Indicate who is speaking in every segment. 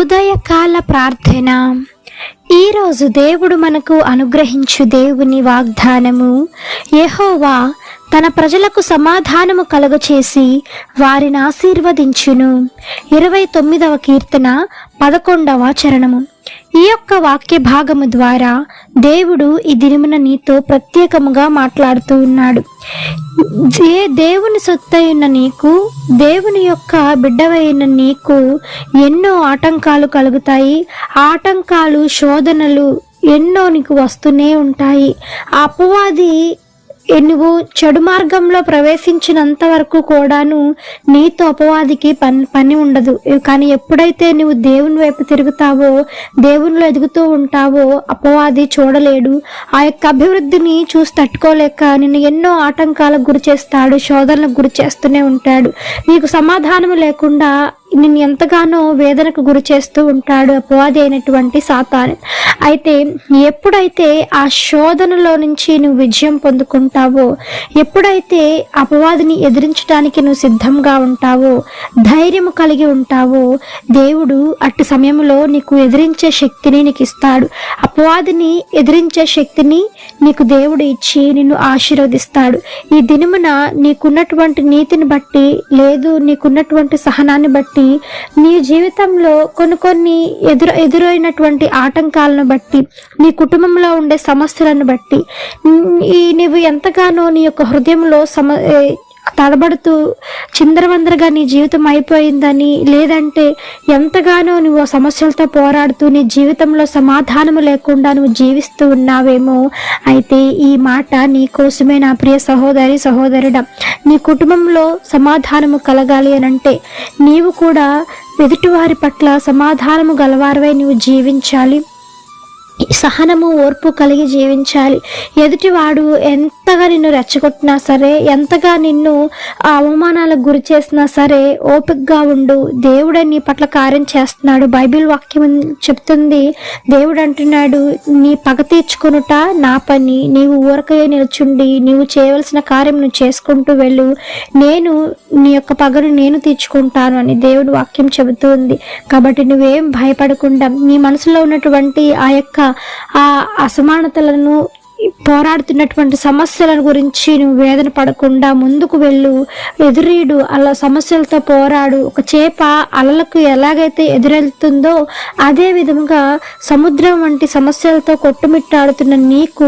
Speaker 1: ఉదయకాల ప్రార్థన. ఈరోజు దేవుడు మనకు అనుగ్రహించు దేవుని వాగ్దానము. యహోవా తన ప్రజలకు సమాధానము కలుగచేసి వారిని ఆశీర్వదించును. ఇరవై తొమ్మిదవ కీర్తన పదకొండవ చరణము. ఈ యొక్క వాక్య భాగము ద్వారా దేవుడు ఈ దినమున నీతో ప్రత్యేకముగా మాట్లాడుతూ ఉన్నాడు. ఏ దేవుని సొత్తైన నీకు దేవుని యొక్క బిడ్డవైన నీకు ఎన్నో ఆటంకాలు కలుగుతాయి. ఆటంకాలు శోధనలు ఎన్నో నీకు వస్తూనే ఉంటాయి. అపవాది నువ్వు చెడు మార్గంలో ప్రవేశించినంత వరకు కూడాను నీతో అపవాదికి పని పని ఉండదు. కానీ ఎప్పుడైతే నువ్వు దేవుని వైపు తిరుగుతావో దేవునిలో ఎదుగుతూ ఉంటావో అపవాది చూడలేడు. ఆ యొక్క అభివృద్ధిని చూసి తట్టుకోలేక నిన్ను ఎన్నో ఆటంకాలకు గురి చేస్తాడు శోధనలకు గురి చేస్తూనే ఉంటాడు. నీకు సమాధానం లేకుండా నిన్ను ఎంతగానో వేదనకు గురి చేస్తూ ఉంటాడు అపవాది అయినటువంటి సాతాన్. అయితే ఎప్పుడైతే ఆ శోధనలో నుంచి నువ్వు విజయం పొందుకుంటావో ఎప్పుడైతే అపవాదిని ఎదిరించడానికి నువ్వు సిద్ధంగా ఉంటావో ధైర్యము కలిగి ఉంటావో దేవుడు అట్టి సమయంలో నీకు ఎదిరించే శక్తిని నీకు ఇస్తాడు. అపవాదిని ఎదిరించే శక్తిని నీకు దేవుడు ఇచ్చి నిన్ను ఆశీర్వదిస్తాడు. ఈ దినమున నీకున్నటువంటి నీతిని బట్టి లేదు నీకున్నటువంటి సహనాన్ని బట్టి నీ జీవితంలో కొన్ని కొన్ని ఎదురు ఎదురైనటువంటి ఆటంకాలను బట్టి నీ కుటుంబంలో ఉండే సమస్యలను బట్టి ఈ నువ్వు ఎంతగానో నీ యొక్క హృదయంలో సమ తడబడుతూ చిందరవందరగా నీ జీవితం అయిపోయిందని లేదంటే ఎంతగానో నువ్వు సమస్యలతో పోరాడుతూ నీ జీవితంలో సమాధానము లేకుండా నువ్వు జీవిస్తూ ఉన్నావేమో. అయితే ఈ మాట నీ కోసమే నా ప్రియ సహోదరి సహోదరుడ. నీ కుటుంబంలో సమాధానము కలగాలి అని అంటే నీవు కూడా ఎదుటివారి పట్ల సమాధానము గలవారివై నువ్వు జీవించాలి. సహనము ఓర్పు కలిగి జీవించాలి. ఎదుటివాడు ఎంతగా నిన్ను రెచ్చగొట్టినా సరే ఎంతగా నిన్ను ఆ అవమానాలకు గురి చేసినా సరే ఓపికగా ఉండు. దేవుడే నీ పట్ల కార్యం చేస్తున్నాడు. బైబిల్ వాక్యం చెప్తుంది దేవుడు అంటున్నాడు నీ పగ తీర్చుకునుట నా పని. నీవు ఊరకయే నిల్చుండి నీవు చేయవలసిన కార్యం నువ్వు చేసుకుంటూ వెళ్ళు. నేను నీ యొక్క పగను నేను తీర్చుకుంటాను అని దేవుడు వాక్యం చెబుతుంది కాబట్టి నువ్వేం భయపడకుండా నీ మనసులో ఉన్నటువంటి ఆ యొక్క ఆ అసమానతలను పోరాడుతున్నటువంటి సమస్యల గురించి నువ్వు వేదన పడకుండా ముందుకు వెళ్ళు. ఎదురీడు అలా సమస్యలతో పోరాడు. ఒక చేప అలలకు ఎలాగైతే ఎదురెళ్తుందో అదే విధముగా సముద్రం వంటి సమస్యలతో కొట్టుమిట్టాడుతున్న నీకు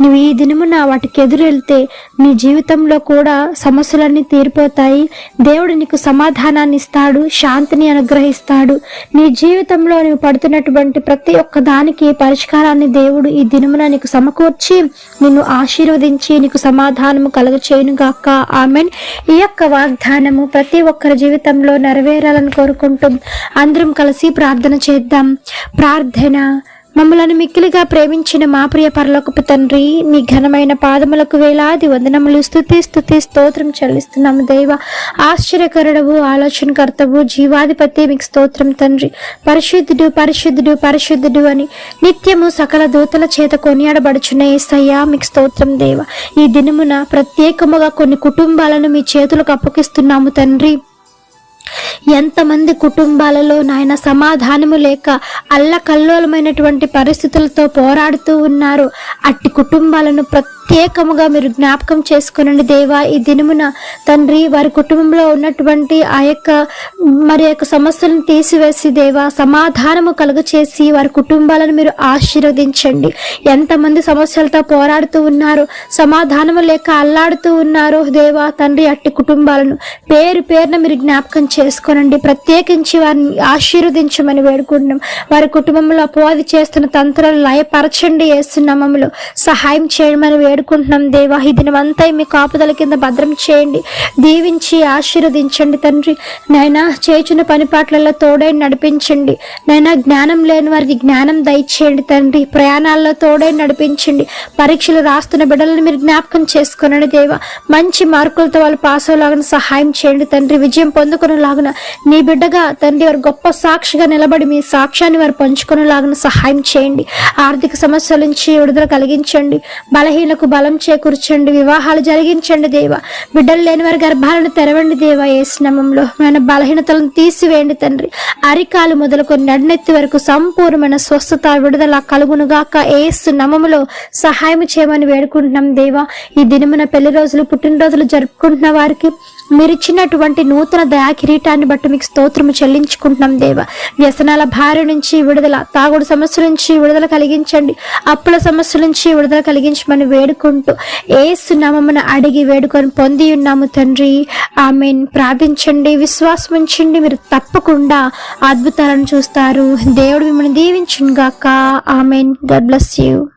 Speaker 1: నువ్వు ఈ దినమున వాటికి ఎదురెళ్తే నీ జీవితంలో కూడా సమస్యలన్నీ తీరిపోతాయి. దేవుడు నీకు సమాధానాన్ని ఇస్తాడు శాంతిని అనుగ్రహిస్తాడు. నీ జీవితంలో నువ్వు పడుతున్నటువంటి ప్రతి ఒక్క దానికి పరిష్కారాన్ని దేవుడు ఈ దినమున నీకు సమకూర్చి నిన్ను ఆశీర్వదించి నీకు సమాధానము కలుగ గాక. ఆమెన్. ఈ యొక్క వాగ్దానము ప్రతి ఒక్కరి జీవితంలో నెరవేరాలని కోరుకుంటూ అందరం కలిసి ప్రార్థన చేద్దాం. ప్రార్థన మమ్మలను మిక్కిలిగా ప్రేమించిన మా ప్రియ పరలోకపు తండ్రి మీ ఘనమైన పాదములకు వేలాది వందనములు. స్థుతి స్థుతి స్తోత్రం చెల్లిస్తున్నాము దైవ. ఆశ్చర్యకరుడవు ఆలోచనకర్తవు జీవాధిపతి మీకు స్తోత్రం తండ్రి. పరిశుద్ధుడు పరిశుద్ధుడు పరిశుద్ధుడు అని నిత్యము సకల దూతల చేత కొనియాడబడుచున్న ఏసయ్యా మీకు స్తోత్రం దేవ. ఈ దినమున ప్రత్యేకముగా కొన్ని కుటుంబాలను మీ చేతులకు అప్పగిస్తున్నాము తండ్రి. ఎంతమంది కుటుంబాలలో నాయన సమాధానము లేక అల్లకల్లోలమైనటువంటి పరిస్థితులతో పోరాడుతూ ఉన్నారు. అట్టి కుటుంబాలను ప్రత్యేకముగా మీరు జ్ఞాపకం చేసుకునండి దేవా ఈ దినమున తండ్రి వారి కుటుంబంలో ఉన్నటువంటి ఆ యొక్క మరి యొక్క సమస్యలను తీసివేసి దేవా సమాధానము కలుగు చేసి వారి కుటుంబాలను మీరు ఆశీర్వదించండి. ఎంతమంది సమస్యలతో పోరాడుతూ ఉన్నారు సమాధానము లేక అల్లాడుతూ ఉన్నారు దేవా తండ్రి అట్టి కుటుంబాలను పేరు పేరున మీరు జ్ఞాపకం చేసుకోనండి. ప్రత్యేకించి వారిని ఆశీర్వదించమని వేడుకుంటున్నాం. వారి కుటుంబంలో అపోది చేస్తున్న తంత్రాలు లయపరచండి వేస్తున్నామములు సహాయం చేయమని వేడుకుంటున్నాం దేవా. ఈ దినమంతా మీ కాపుదల కింద భద్రం చేయండి. దీవించి ఆశీర్వదించండి తండ్రి. నైనా పని పనిపాట్లలో తోడై నడిపించండి. నైనా జ్ఞానం లేని వారికి జ్ఞానం దయచేయండి తండ్రి. ప్రయాణాల్లో తోడై నడిపించండి. పరీక్షలు రాస్తున్న బిడ్డలను మీరు జ్ఞాపకం చేసుకునండి దేవా. మంచి మార్కులతో వాళ్ళు పాస్ అవ్వలాగా సహాయం చేయండి తండ్రి. విజయం పొందుకునేలాగున నీ బిడ్డగా తండ్రి వారు గొప్ప సాక్షిగా నిలబడి మీ సాక్ష్యాన్ని వారు పంచుకునేలాగున సహాయం చేయండి. ఆర్థిక సమస్యల నుంచి విడుదల కలిగించండి. బలహీనకు బిడ్డలకు బలం చేకూర్చండి వివాహాలు జరిగించండి దేవ. బిడ్డలు లేని వారి గర్భాలను తెరవండి దేవ ఏ మన బలహీనతలను తీసివేయండి తండ్రి. అరికాలు మొదలుకొని నడినెత్తి వరకు సంపూర్ణమైన స్వస్థత విడుదల కలుగునుగాక ఏసు నమములో సహాయం చేయమని వేడుకుంటున్నాం దేవా. ఈ దినమున పెళ్ళి రోజులు పుట్టినరోజులు జరుపుకుంటున్న వారికి మీరిచ్చినటువంటి నూతన దయా కిరీటాన్ని బట్టి మీకు స్తోత్రము చెల్లించుకుంటున్నాం దేవ. వ్యసనాల భార్య నుంచి విడుదల తాగుడు సమస్య నుంచి విడుదల కలిగించండి. అప్పుల సమస్య నుంచి విడుదల కలిగించమని వేడు వేడుకుంటూ ఏసు నామమున అడిగి వేడుకొని పొంది ఉన్నాము తండ్రి. ఆమెన్. ప్రార్థించండి విశ్వాసం ఉంచండి మీరు తప్పకుండా అద్భుతాలను చూస్తారు. దేవుడు మిమ్మల్ని దీవించుగాక ఆమెన్. God bless you.